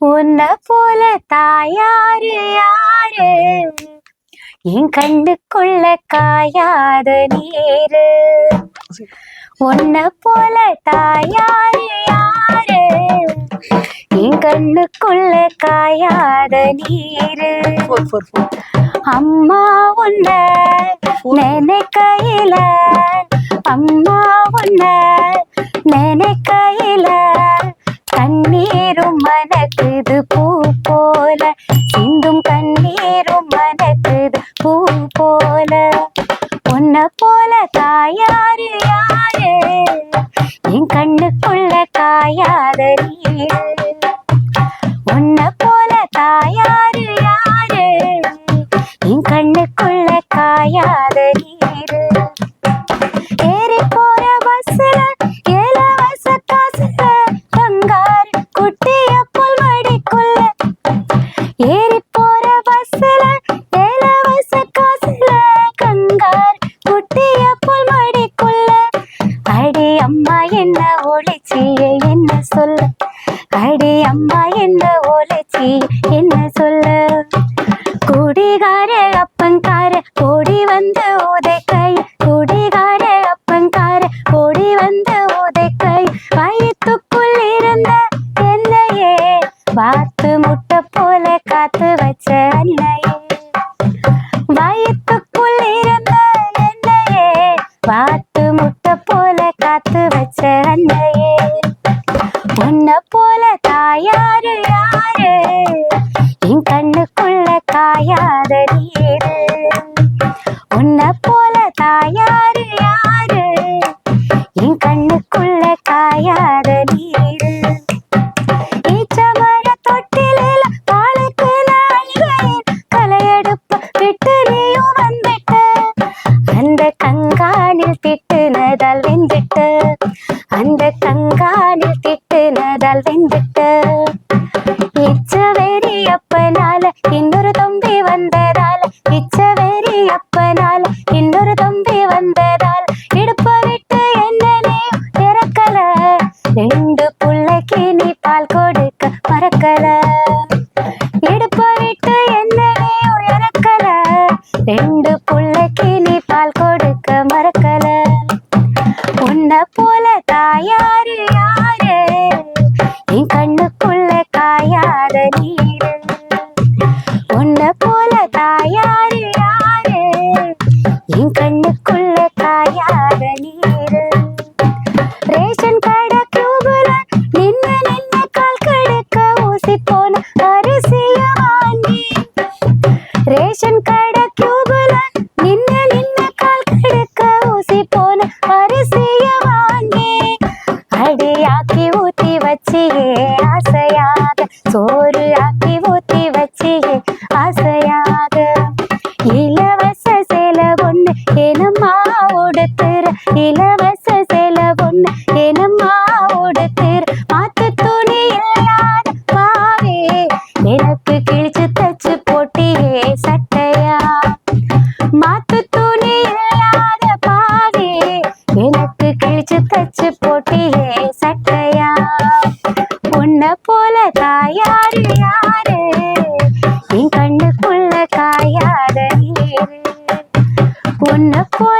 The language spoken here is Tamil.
உன்னை போல தாயாரு யாரு? என் கண்ணுக்குள்ள காயாத நீரு. உன்னை போல தாயாரு யாரு? என் கண்ணுக்குள்ள காயாத நீரு. அம்மா உன்ன நினைக்கையில அம்மா உன்ன நினைக்கையில கண்ணீரும் மனக்குது பூ போல. சிந்தும் கண்ணீரும் மனக்குது பூ போல. உன்ன போல தாயாரு யாரு? என் கண்ணுக்குள்ள காயாத உன்ன போல தாயாரு யாரு? என் கண்ணுக்கு கங்கார் போல் மடிக்குள்ள. அடி அம்மா என்ன ஒளிச்சிய என்ன சொல்ல? அடி அம்மா என்ன ஒளிச்சி என்ன சொல்ல? குடிகார போல தாயாரு யாரு? என் கண்ணுக்குள்ள காயாத நீரு. உன்னை போல தாயாரு யாரு? என் கண்ணுக்குள்ள காயாத நீரு. ஈச்சமர தொட்டில பாலுக்கு நாழிகையின் கலையெடுப்ப விட்டு நீயும் அந்த கங்கானில் திட்டுனதால் அந்த வந்ததால இச்சவேரி அப்பனால இன்னொரு தம்பி வந்ததால் இடுப்ப விட்டு என்ன திறக்கல. ரெண்டு புள்ளைக்கு நீ பால் கொடுக்க மறக்கல. இடுப்ப விட்டு என்ன நீ இறக்கல ரெண்டு புள்ளைக்கு நீ பால் கொடுக்க மறக்கல. உன்னை போல தாயாரு யாரு? ரேஷன் கடை கியூபுல நின்னு நின்னு கால் கடுக்க ஊசி போன அரிசிய வாங்கி. ரேஷன் கடை கியூபுல நின்னு நின்னு கால் கடுக்க ஊசி போன அரிசிய வாங்கி. அடியாக்கி ஊத்தி வச்சியே ஆசையாக சோறு ஆக்கி ஊத்தி வச்சியே ஆசையாக. இலவச சேல பொண்ணு என்னம்மா உடுத்துற? இலவச சட்டையா? உன்ன போல தாயாரு யாரு? என் கண்ணுக்குள்ள காயாத நீரு. உன்னை போல